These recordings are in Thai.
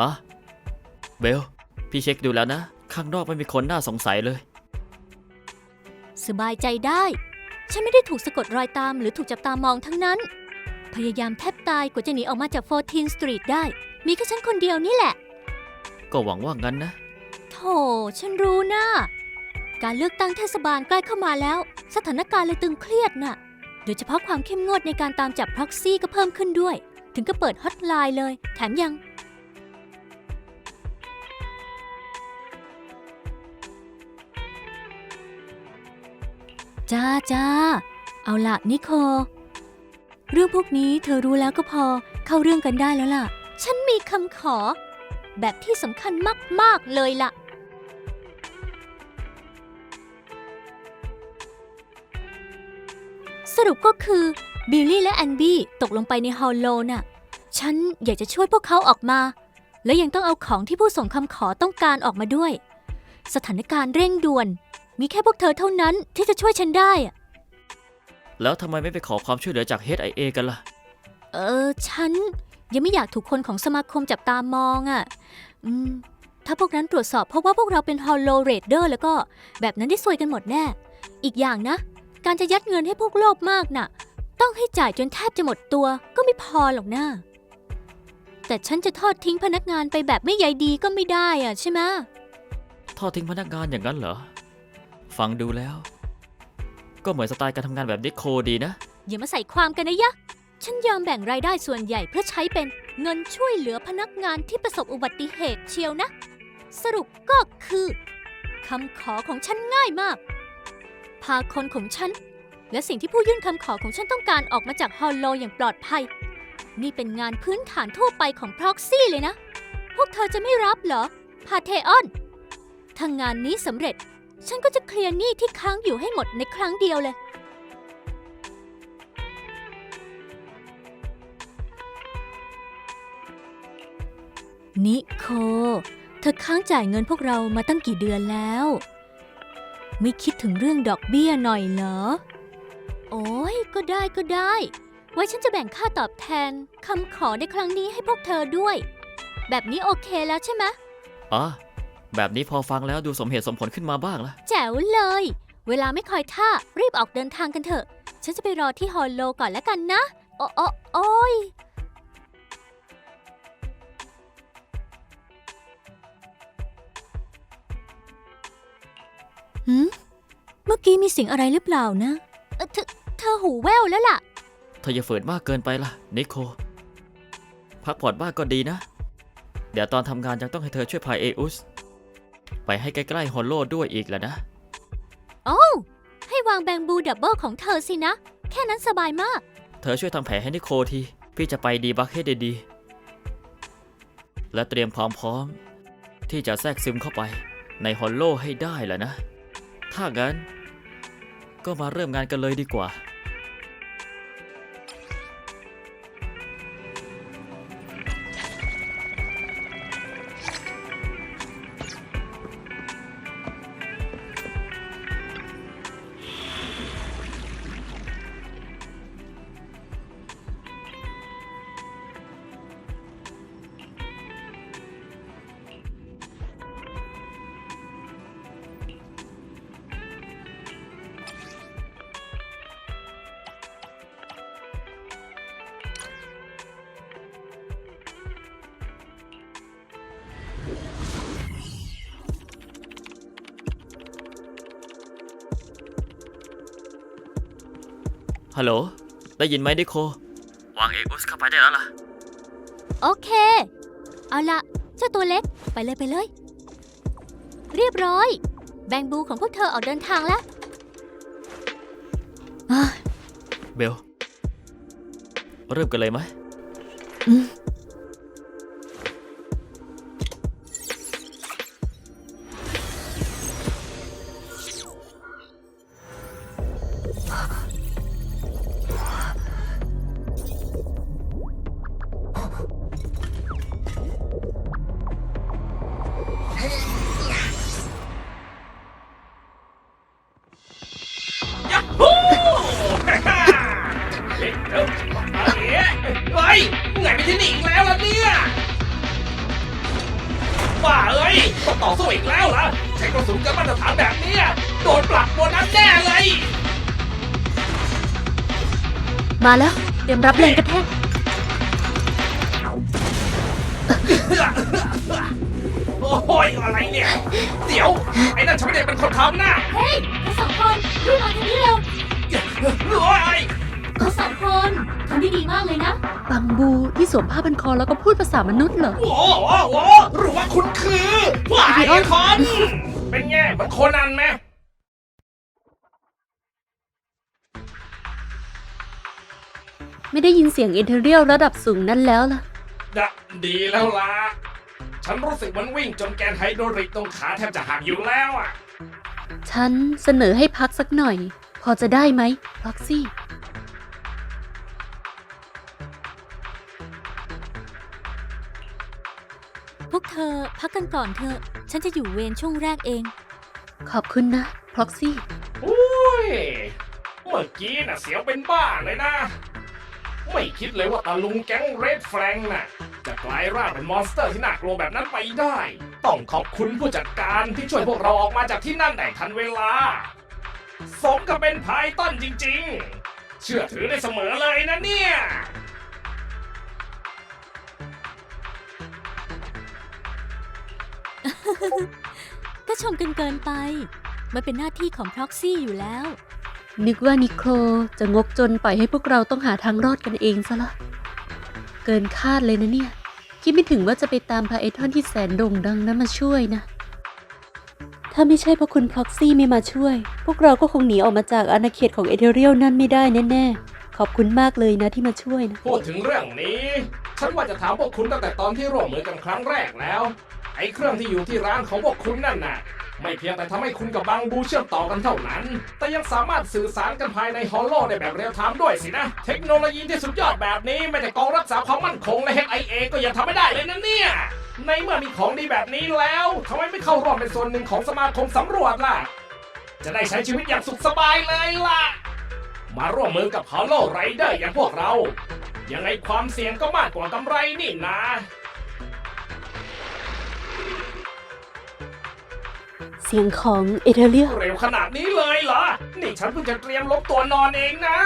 อะเบล พี่เช็คดูแล้วนะ ข้างนอกไม่มีคนน่าสงสัยเลย สบายใจได้ ฉันไม่ได้ถูกสะกดรอยตามหรือถูกจับตามองทั้งนั้น พยายามแทบตายกว่าจะหนีออกมาจาก14 Street ได้ มีแค่ฉันคนเดียวนี่แหละ ก็หวังว่างั้นนะโธ่ฉันรู้นะ การเลือกตั้งเทศบาลใกล้เข้ามาแล้ว สถานการณ์เลยตึงเครียดน่ะ โดยเฉพาะความเข้มงวดในการตามจับพ็อกซี่ก็เพิ่มขึ้นด้วย ถึงก็เปิดฮอตไลน์เลย แถมยัง จ้าจ้า เอาละนิโค เรื่องพวกนี้เธอรู้แล้วก็พอเข้าเรื่องกันได้แล้วล่ะ ฉันมีคำขอ แบบที่สำคัญมาก ๆ เลยล่ะ สรุปก็คือบิลลี่และแอนบี้ตกลงไปในฮอลโลน่ะ ฉันอยากจะช่วยพวกเขาออกมา และยังต้องเอาของที่ผู้ส่งคำขอต้องการออกมาด้วย สถานการณ์เร่งด่วน มีแค่พวกเธอเท่านั้นที่จะช่วยฉันได้อะแล้วทำไมไม่ไปขอความช่วยเหลือจาก HIA กันล่ะ เออ ฉันยังไม่อยากถูกคนของสมาคมจับตามองอะ่ะ อืม ถ้าพวกนั้นตรวจสอบเพราะว่าพวกเราเป็นฮอลโลเรดเดอร์แล้วก็แบบนั้นได้ซวยกันหมดแน่ อีกอย่างนะ การจะยัดเงินให้พวกโลภมากน่ะ ต้องให้จ่ายจนแทบจะหมดตัวก็ไม่พอหรอกนะ แต่ฉันจะทอดทิ้งพนักงานไปแบบไม่ใยดีก็ไม่ได้อะใช่ไหมะ ทอดทิ้งพนักงานอย่างนั้นเหรอ ฟังดูแล้ว ก็เหมือนสไตล์การทำงานแบบนิโคดีนะ อย่ามาใส่ความกันนะยะ ฉันยอมแบ่งรายได้ส่วนใหญ่เพื่อใช้เป็นเงินช่วยเหลือพนักงานที่ประสบอุบัติเหตุเชียวนะ สรุปก็คือคำขอของฉันง่ายมาก พาคนของฉัน และสิ่งที่ผู้ยื่นคำขอของฉันต้องการออกมาจากฮอลโลอย่างปลอดภัย นี่เป็นงานพื้นฐานทั่วไปของพร็อกซี่เลยนะ พวกเธอจะไม่รับเหรอ พาเทออนถ้างานนี้สำเร็จ ฉันก็จะเคลียร์หนี้ที่ค้างอยู่ให้หมดในครั้งเดียวเลย นิโค เธอค้างจ่ายเงินพวกเรามาตั้งกี่เดือนแล้ว ไม่คิดถึงเรื่องดอกเบี้ยหน่อยเหรอ โอ้ยก็ได้ก็ได้ ไว้ฉันจะแบ่งค่าตอบแทนคำขอในครั้งนี้ให้พวกเธอด้วย แบบนี้โอเคแล้วใช่ไหมะ อ๋อ แบบนี้พอฟังแล้วดูสมเหตุสมผลขึ้นมาบ้างละแจ๋วเลย เวลาไม่คอยท่า รีบออกเดินทางกันเถอะ ฉันจะไปรอที่ฮอลโลก่อนแล้วกันนะ โอ้โอ้โอ้ยหืมเมื่อกี้มีเสียงอะไรหรือเปล่านะเอ่อเธอเธอหูแว่วแล้วล่ะ เธออย่าฝืนมากเกินไปล่ะ นิโค พักผ่อนบ้างก็ดีนะ เดี๋ยวตอนทำงานยังต้องให้เธอช่วยพายเออุส ไปให้ใกล้ๆฮอลโลด้วยอีกแหละนะ โอ้วให้วางแบงบูดับเบิลของเธอสินะ แค่นั้นสบายมาก เธอช่วยทำแผลให้นิโคที พี่จะไปดีบักให้ดีๆและเตรียมความพร้อม ที่จะแทรกซึมเข้าไปในฮอลโลให้ได้แหละนะ ถ้างั้น ก็มาเริ่มงานกันเลยดีกว่า ฮัลโหล ได้ยินไหมนิโควางเออุสเข้าไปได้แล้วล่ะ โอเค เอาละเจ้าตัวเล็ก ไปเลยไปเลย เรียบร้อย แบงบูของพวกเธอออกเดินทางแล้วอะเบล เริ่มกันเลยไหม มาแล้ว เตรียมรับแรงกระแทก โอ้ยอะไรเนี่ย เดี๋ยว ไอ้นั่นฉันไม่ได้เป็นคนทำนะเฮ้ยทั้งสองคนรีบมาทางนี้เร็วโอ้ยทั้งสองคนทำได้ดีมากเลยนะ บังบูที่สวมผ้าพันคอแล้วก็พูดภาษามนุษย์เหรอ โอ้โหโอ้โหหรือว่าคุณคือว่าไอ้คอน เป็นไงมันโคนันไหม ไม่ได้ยินเสียงเอเทเรียลระดับสูงนั่นแล้วล่ะ ดะดีแล้วล่ะ ฉันรู้สึกมันวิ่งจนแกนไฮโดรลิกตรงขาแทบจะหักอยู่แล้วอะ ฉันเสนอให้พักสักหน่อย พอจะได้ไหมพ็อกซี่ พวกเธอพักกันก่อนเถอะ ฉันจะอยู่เวรช่วงแรกเอง ขอบคุณนะพ็อกซี่โอ้ย เมื่อกี้น่ะเสียวเป็นบ้าเลยนะ ไม่คิดเลยว่าตาลุงแก๊งเรดแฟรงน่ะ จะกลายร่างเป็นมอนสเตอร์ที่น่ากลัวแบบนั้นไปได้ ต้องขอบคุณผู้จัดการที่ช่วยพวกเราออกมาจากที่นั่นได้ทันเวลา สมกับเป็นพายต้นจริงๆ เชื่อถือได้เสมอเลยนะเนี่ย ก็ชมกันเกินไป มันเป็นหน้าที่ของพ็อกซี่อยู่แล้ว นึกว่านิโคลจะงกจนปล่อยให้พวกเราต้องหาทางรอดกันเองซะละ เกินคาดเลยนะเนี่ย คิดไม่ถึงว่าจะไปตามพาเอทอนที่แสนโด่งดังนั้นมาช่วยนะ ถ้าไม่ใช่เพราะคุณพ็อกซี่ไม่มาช่วย พวกเราก็คงหนีออกมาจากอาณาเขตของเอเทเรียลนั่นไม่ได้แน่ๆ ขอบคุณมากเลยนะที่มาช่วยนะ พูดถึงเรื่องนี้ ฉันว่าจะถามพวกคุณตั้งแต่ตอนที่ร่วมมือกันครั้งแรกแล้ว ไอ้เครื่องที่อยู่ที่ร้านของพวกคุณนั่นน่ะ ไม่เพียงแต่ทำให้คุณกับบางบูเชื่อมต่อกันเท่านั้น แต่ยังสามารถสื่อสารกันภายในฮอลโลได้แบบเรียลไทม์ด้วยสินะ เทคโนโลยีที่สุดยอดแบบนี้ไม่แต่กองรักษาความมั่นคงและ HIA ก็ยังทำไม่ได้เลยนะเนี่ย ในเมื่อมีของดีแบบนี้แล้วทำไมไม่เข้าร่วมเป็นส่วนหนึ่งของสมาคมสำรวจล่ะ จะได้ใช้ชีวิตอย่างสุขสบายเลยล่ะ มาร่วมมือกับฮอลโลไรเดอร์อย่างพวกเรา ยังไงความเสี่ยงก็มากกว่ากำไรนี่นะ สียงของเอเทเรียลเร็วขนาดนี้เลยเหรอ นี่ฉันเพิ่งจะเตรียมลบตัวนอนเองนะ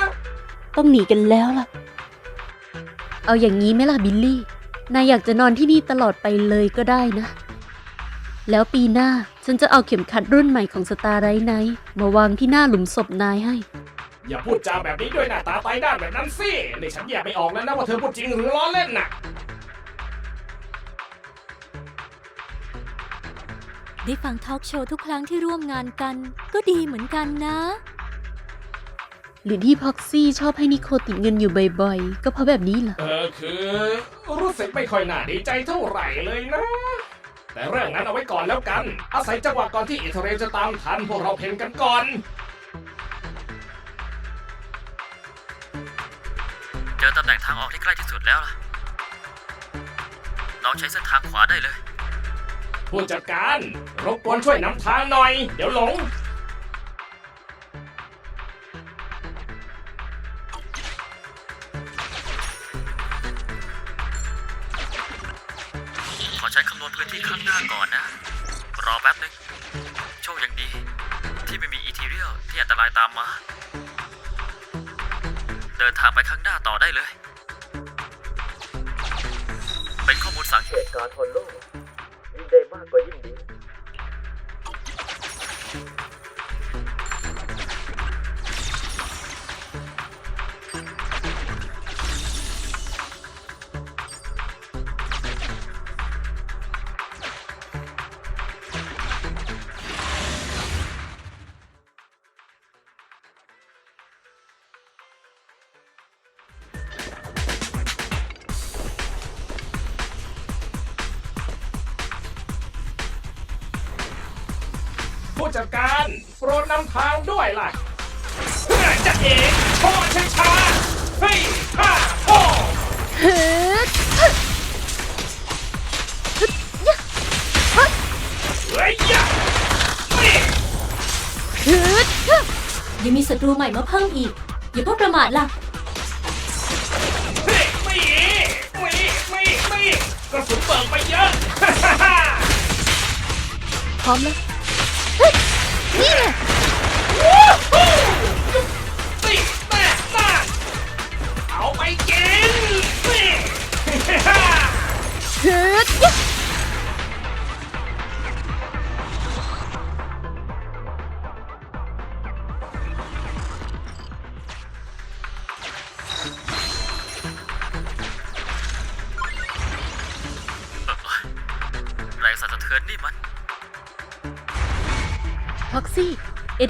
ต้องหนีกันแล้วล่ะ เอาอย่างนี้ไหมล่ะบิลลี่ นายอยากจะนอนที่นี่ตลอดไปเลยก็ได้นะ แล้วปีหน้าฉันจะเอาเข็มขัดรุ่นใหม่ของสตาร์ไรไนท์มาวางที่หน้าหลุมศพนายให้ อย่าพูดจาแบบนี้ด้วยหน้าตาตายด้านแบบนั้นสินี่ฉันแยกไม่ออกแล้วนะว่าเธอพูดจริงหรือล้อเล่นน่ะ ได้ฟังทอล์กโชว์ทุกครั้งที่ร่วมงานกัน ก็ดีเหมือนกันนะ หรือที่พ็อกซี่ชอบให้นิโคติดเงินอยู่บ่อยๆ ก็เพราะแบบนี้เหรอ เออคือรู้สึกไม่ค่อยน่าดีใจเท่าไหร่เลยนะ แต่เรื่องนั้นเอาไว้ก่อนแล้วกัน อาศัยจังหวะก่อนที่อิตาเรลจะตามทันพวกเราเพ่นกันก่อน เจอตำแหน่งทางออกที่ใกล้ที่สุดแล้วล่ะ น้องใช้เส้นทางขวาได้เลย ผู้จัดการรบกวนช่วยนำทางหน่อย เดี๋ยวหลง ขอใช้คำนวณพื้นที่ข้างหน้าก่อนนะ รอแป๊บนึง โชคยังดี ที่ไม่มีอีทีเรียลที่อันตรายตามมา เดินทางไปข้างหน้าต่อได้เลย เป็นข้อมูลสังเกตการทนโลก ยิ่ง ผู้จัดการ โปรดนำทางด้วยล่ะเพื่อจะเอกโชว์ช้าๆเฮ้ยฮ่าโอ้เฮ้ยยะนี่ยังมีศัตรูใหม่มาเพิ่มอีก อย่าเพิ่งประมาทล่ะ เฮ้ยไม่ไม่ไม่ไม่กระสุนเบิกไปเยอะฮ่าฮ่าฮ่าร้อมแล้ว นี่แน่น่าเอาไปกินนี่เฮ้ย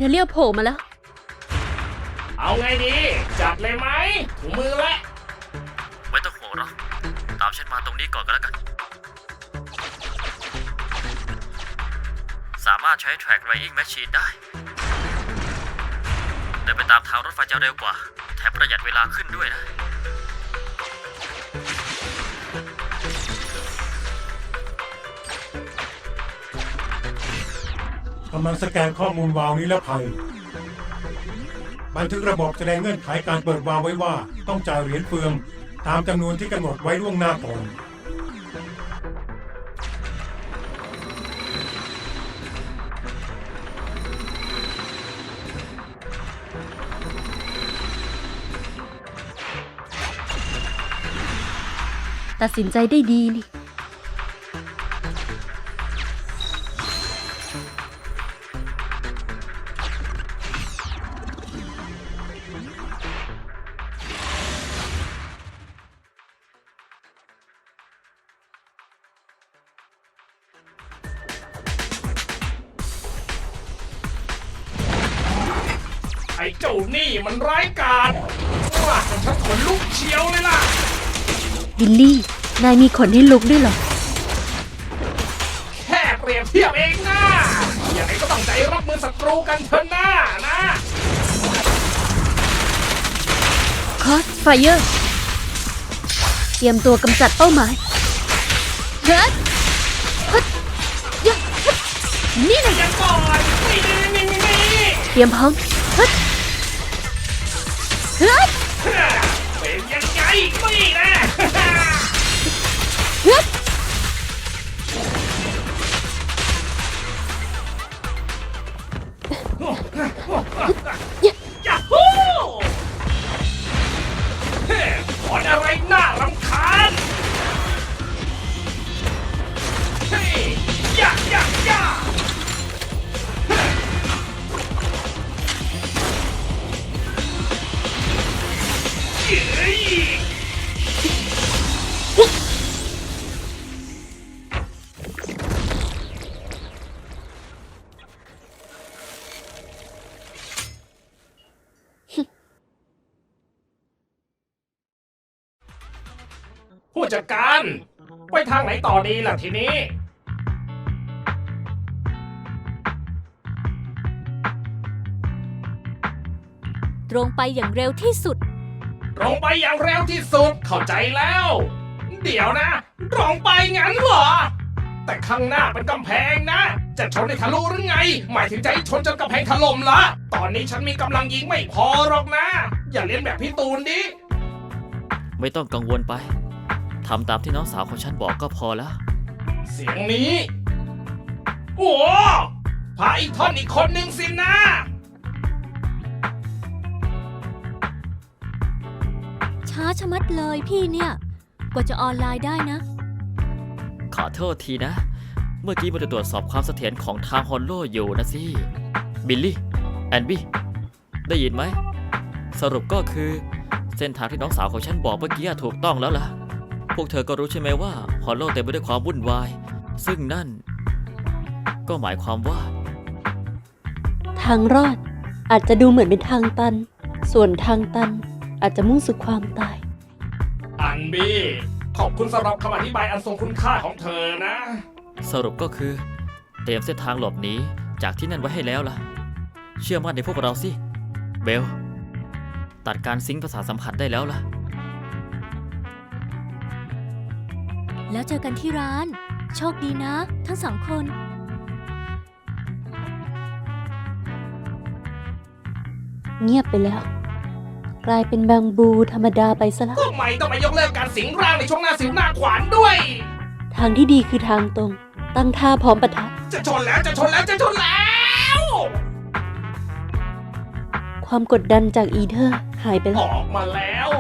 เอเธเรียลโผล่มาแล้ว เอาไงดี จัดเลยไหมถุงมือและไม่ต้องห่วงหรอกตามฉันมาตรงนี้ก่อนก็แล้วกัน สามารถใช้ track laying machine ได้ เดินไปตามทางรถไฟจะเร็วกว่า แถมประหยัดเวลาขึ้นด้วยนะำลังสแกนข้อมูลวาล์วนี้แล้วภัยบันทึกระบบแสดงเงื่อนไขการเปิดวาล์วไว้ว่า ต้องจ่ายเหรียญเฟือง ตามจำนวนที่กำหนดไว้ล่วงหน้าก่อนตัดสินใจได้ดีนี่ ว่าจนฉันขนลุกเชียวเลยล่ะ บิลลี่ นายมีขนให้ลุกด้วยเหรอ แค่เปรียบเทียบเองนะอย่างไรก็ต้องใจรับมือศัตรูกันเถอะนะนะคอสไฟเออร์ เตรียมตัวกำจัดเป้าหมายเฮ้ยเฮ้ยยะเฮ้ยนี่นะยังก่อนนี่นี่นี่นี่นี่เตรียมพร้อมเฮ้ยเฮ้ยเป็นยังไง นี่นะยยาฮู้เฮ้ขอนอะไรน่ารำคา ผู้จัดการ ไปทางไหนต่อดีล่ะทีนี้ ตรงไปอย่างเร็วที่สุด ตรงไปอย่างเร็วที่สุดเข้าใจแล้ว เดี๋ยวนะ ตรงไปงั้นเหรอ แต่ข้างหน้าเป็นกำแพงนะ จะชนให้ทะลุหรือไง หมายถึงจะให้ชนจนกำแพงถล่มละตอนนี้ฉันมีกำลังยิงไม่พอหรอกนะ อย่าเลียนแบบพี่ตูนดิ ไม่ต้องกังวลไป ทำตามที่น้องสาวของฉันบอกก็พอแล้ว เสียงนี้ โอ้พาอีกท่อนอีกคนหนึ่งสินะช้าชะมัดเลยพี่เนี่ย กว่าจะออนไลน์ได้นะ ขอโทษทีนะ เมื่อกี้มันจะตรวจสอบความเสถียรของทางฮอนโลอยู่นะสิ บิลลี่ แอนบี้ ได้ยินไหม สรุปก็คือ เส้นทางที่น้องสาวของฉันบอกเมื่อกี้ถูกต้องแล้วล่ะ พวกเธอก็รู้ใช่ไหมว่าฮอนโลเต็มไปด้วยความวุ่นวาย ซึ่งนั่น ก็หมายความว่า ทางรอดอาจจะดูเหมือนเป็นทางตัน ส่วนทางตันอาจจะมุ่งสู่ความตาย อันบี้ ขอบคุณสำหรับคำอธิบายอันทรงคุณค่าของเธอนะ สรุปก็คือ เตรียมเส้นทางหลบหนีจากที่นั่นไว้ให้แล้วล่ะ เชื่อมั่นในพวกเราสิ เบล ตัดการซิงค์ประสาทสัมผัสได้แล้วล่ะ แล้วเจอกันที่ร้าน โชคดีนะ ทั้งสองคน เงียบไปแล้ว กลายเป็นบางบูธรรมดาไปซะแล้วทำไมต้องมายกเลิกการสิงร่างในช่วงหน้าสิวหน้าขวานด้วย ทางที่ดีคือทางตรง ตั้งท่าพร้อมปะทะ จะชนแล้วจะชนแล้วจะชนแล้ว ความกดดันจากอีเธอร์หายไปอแล้วอกมาแล้ว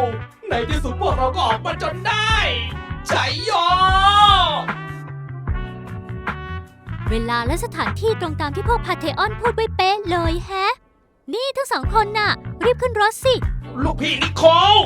ในที่สุดพวกเราก็ออกมาจนได้ใช่ยอเวลาและสถานที่ตรงตามที่พวกพาเทออนพูดไว้เป๊ะเลยแฮะ นี่ทั้งสองคนน่ะ รีบขึ้นรถสิ ลูกพี่นิโคล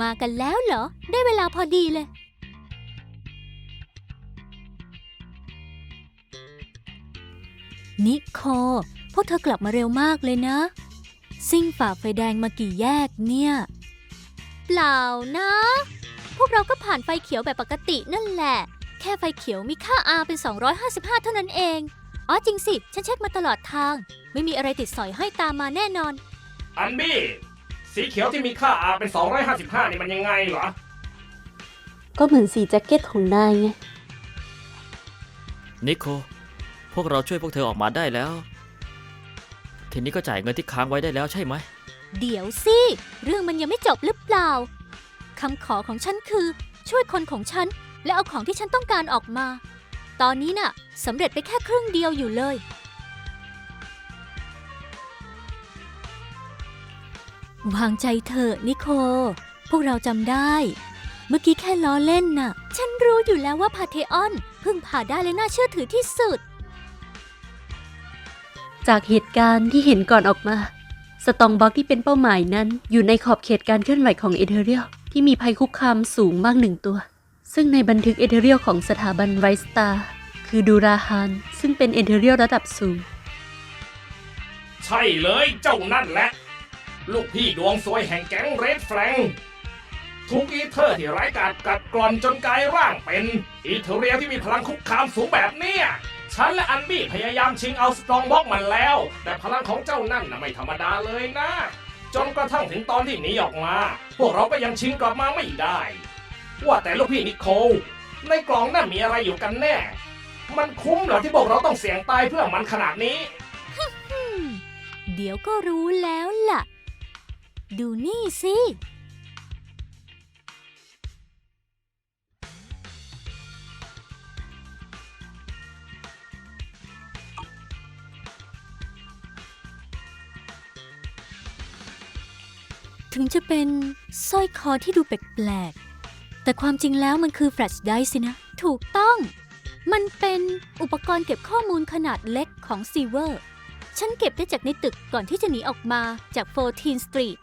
มากันแล้วเหรอ ได้เวลาพอดีเลย นิโค พวกเธอกลับมาเร็วมากเลยนะ ซิ่งฝ่าไฟแดงมากี่แยกเนี่ย เปล่านะ พวกเราก็ผ่านไฟเขียวแบบปกตินั่นแหละ แค่ไฟเขียวมีค่า R เป็น 255 เท่านั้นเอง อ๋อจริงสิ ฉันเช็คมาตลอดทาง ไม่มีอะไรติดสอยห้อยตามมาแน่นอน อันบี้ สีเขียวที่มีค่า R เป็น 255 นี่มันยังไงเหรอ ก็เหมือนสีแจ็คเก็ตของนายไง นิโค พวกเราช่วยพวกเธอออกมาได้แล้ว ทีนี้ก็จ่ายเงินที่ค้างไว้ได้แล้วใช่ไหม เดี๋ยวสิ เรื่องมันยังไม่จบหรือเปล่า คำขอของฉันคือ ช่วยคนของฉัน และเอาของที่ฉันต้องการออกมา ตอนนี้น่ะสำเร็จไปแค่ครึ่งเดียวอยู่เลย วางใจเถอะนิโค พวกเราจำได้ เมื่อกี้แค่ล้อเล่นน่ะ ฉันรู้อยู่แล้วว่าพาเทออนพึ่งผ่าได้และน่าเชื่อถือที่สุด จากเหตุการณ์ที่เห็นก่อนออกมา สตองบ็อกที่เป็นเป้าหมายนั้น อยู่ในขอบเขตการเคลื่อนไหวของเอเธเรียลที่มีภัยคุกคามสูงมากหนึ่งตัว ซึ่งในบันทึกเอเธเรียลของสถาบันไรสตาร์คือดูราฮานซึ่งเป็นเอเธเรียลระดับสูง ใช่เลยเจ้านั่นแหละ ลูกพี่ดวงสวยแห่งแก๊งเรดแฟรงทุกอีเทอร์ที่ไร้ายกาจกัดกร่อนจนกลายร่างเป็น อีเทเรียที่มีพลังคุกคามสูงแบบเนี้ยฉันและอันบี้พยายามชิงเอาสตรองบ็อกมันแล้ว แต่พลังของเจ้านั่นน่ะไม่ธรรมดาเลยนะ จนกระทั่งถึงตอนที่หนีออกมา พวกเราก็ยังชิงกลับมาไม่ได้ ว่าแต่ลูกพี่นิโคล ในกล่องนั่นมีอะไรอยู่กันแน่ มันคุ้มเหรอที่พวกเราต้องเสี่ยงตายเพื่อมันขนาดนี้ เดี๋ยวก็รู้แล้วล่ะ ดูนี่สิ ถึงจะเป็นสร้อยคอที่ดูแปลกๆ แต่ความจริงแล้วมันคือแฟลชไดร์สินะ ถูกต้อง มันเป็นอุปกรณ์เก็บข้อมูลขนาดเล็กของซีเวอร์ ฉันเก็บได้จากในตึกก่อนที่จะหนีออกมาจาก 14สตรีท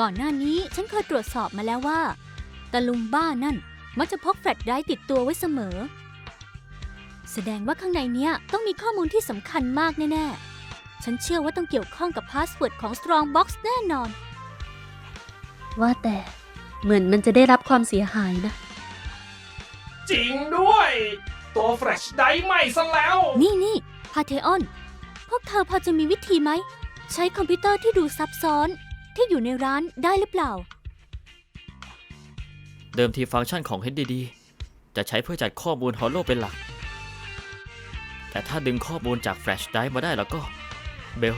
ก่อนหน้านี้ฉันเคยตรวจสอบมาแล้วว่าตะลุงบ้านั่นมักจะพกแฟลชไดรฟ์ติดตัวไว้เสมอ แสดงว่าข้างในเนี้ยต้องมีข้อมูลที่สำคัญมากแน่ ๆ ฉันเชื่อว่าต้องเกี่ยวข้องกับพาสเวิร์ดของ Strongbox แน่นอน ว่าแต่เหมือนมันจะได้รับความเสียหายนะ จริงด้วย ตัวแฟลชไดร์ไหม้ซะแล้ว นี่นี่พาเทออน พวกเธอพอจะมีวิธีไหม ใช้คอมพิวเตอร์ที่ดูซับซ้อน ที่อยู่ในร้านได้หรือเปล่า เดิมทีฟังก์ชันของ HDD จะใช้เพื่อจัดข้อมูลฮอลโลเป็นหลัก แต่ถ้าดึงข้อมูลจากแฟลชไดรฟ์มาได้แล้วก็ เบล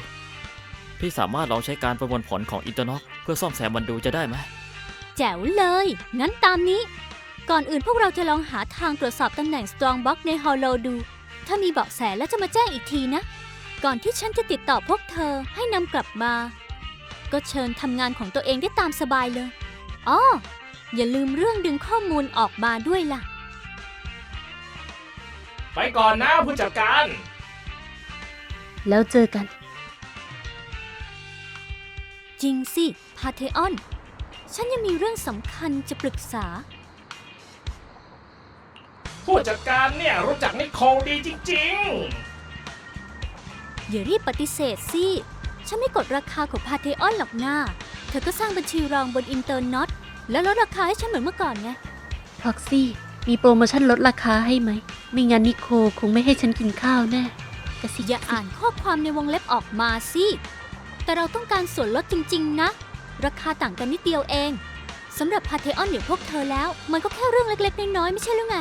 พี่สามารถลองใช้การประมวลผลของอินเตอร์น็อกเพื่อซ่อมแซมมันดูจะได้ไหม แจ๋วเลย งั้นตามนี้ ก่อนอื่นพวกเราจะลองหาทางตรวจสอบตำแหน่ง Strongbox ใน Hollow ดู ถ้ามีเบาะแสแล้วจะมาแจ้งอีกทีนะ ก่อนที่ฉันจะติดต่อพวกเธอให้นำกลับมา ก็เชิญทำงานของตัวเองได้ตามสบายเลยอ๋ออย่าลืมเรื่องดึงข้อมูลออกมาด้วยล่ะ ไปก่อนนะผู้จัดการ แล้วเจอกัน จริงสิ พาเทออน ฉันยังมีเรื่องสำคัญจะปรึกษา ผู้จัดการเนี่ยรู้จักนิโคลดีจริงอย่ารีบปฏิเสธสิ ฉันไม่กดราคาของพาเทออนหรอกนะเธอก็สร้างบัญชีรองบนอินเตอร์น็ตแล้วลดราคาให้ฉันเหมือนเมื่อก่อนไง พ็อกซี่ มีโปรโมชั่นลดราคาให้ไหม ไม่งั้นนิโคคงไม่ให้ฉันกินข้าวแน่กระสิอย่าอ่านข้อความในวงเล็บออกมาสิ แต่เราต้องการส่วนลดจริง ๆ นะ ราคาต่างกันนิดเดียวเอง สำหรับพาเทออนอย่างพวกเธอแล้ว มันก็แค่เรื่องเล็กๆ น้อยๆ ไม่ใช่หรือไง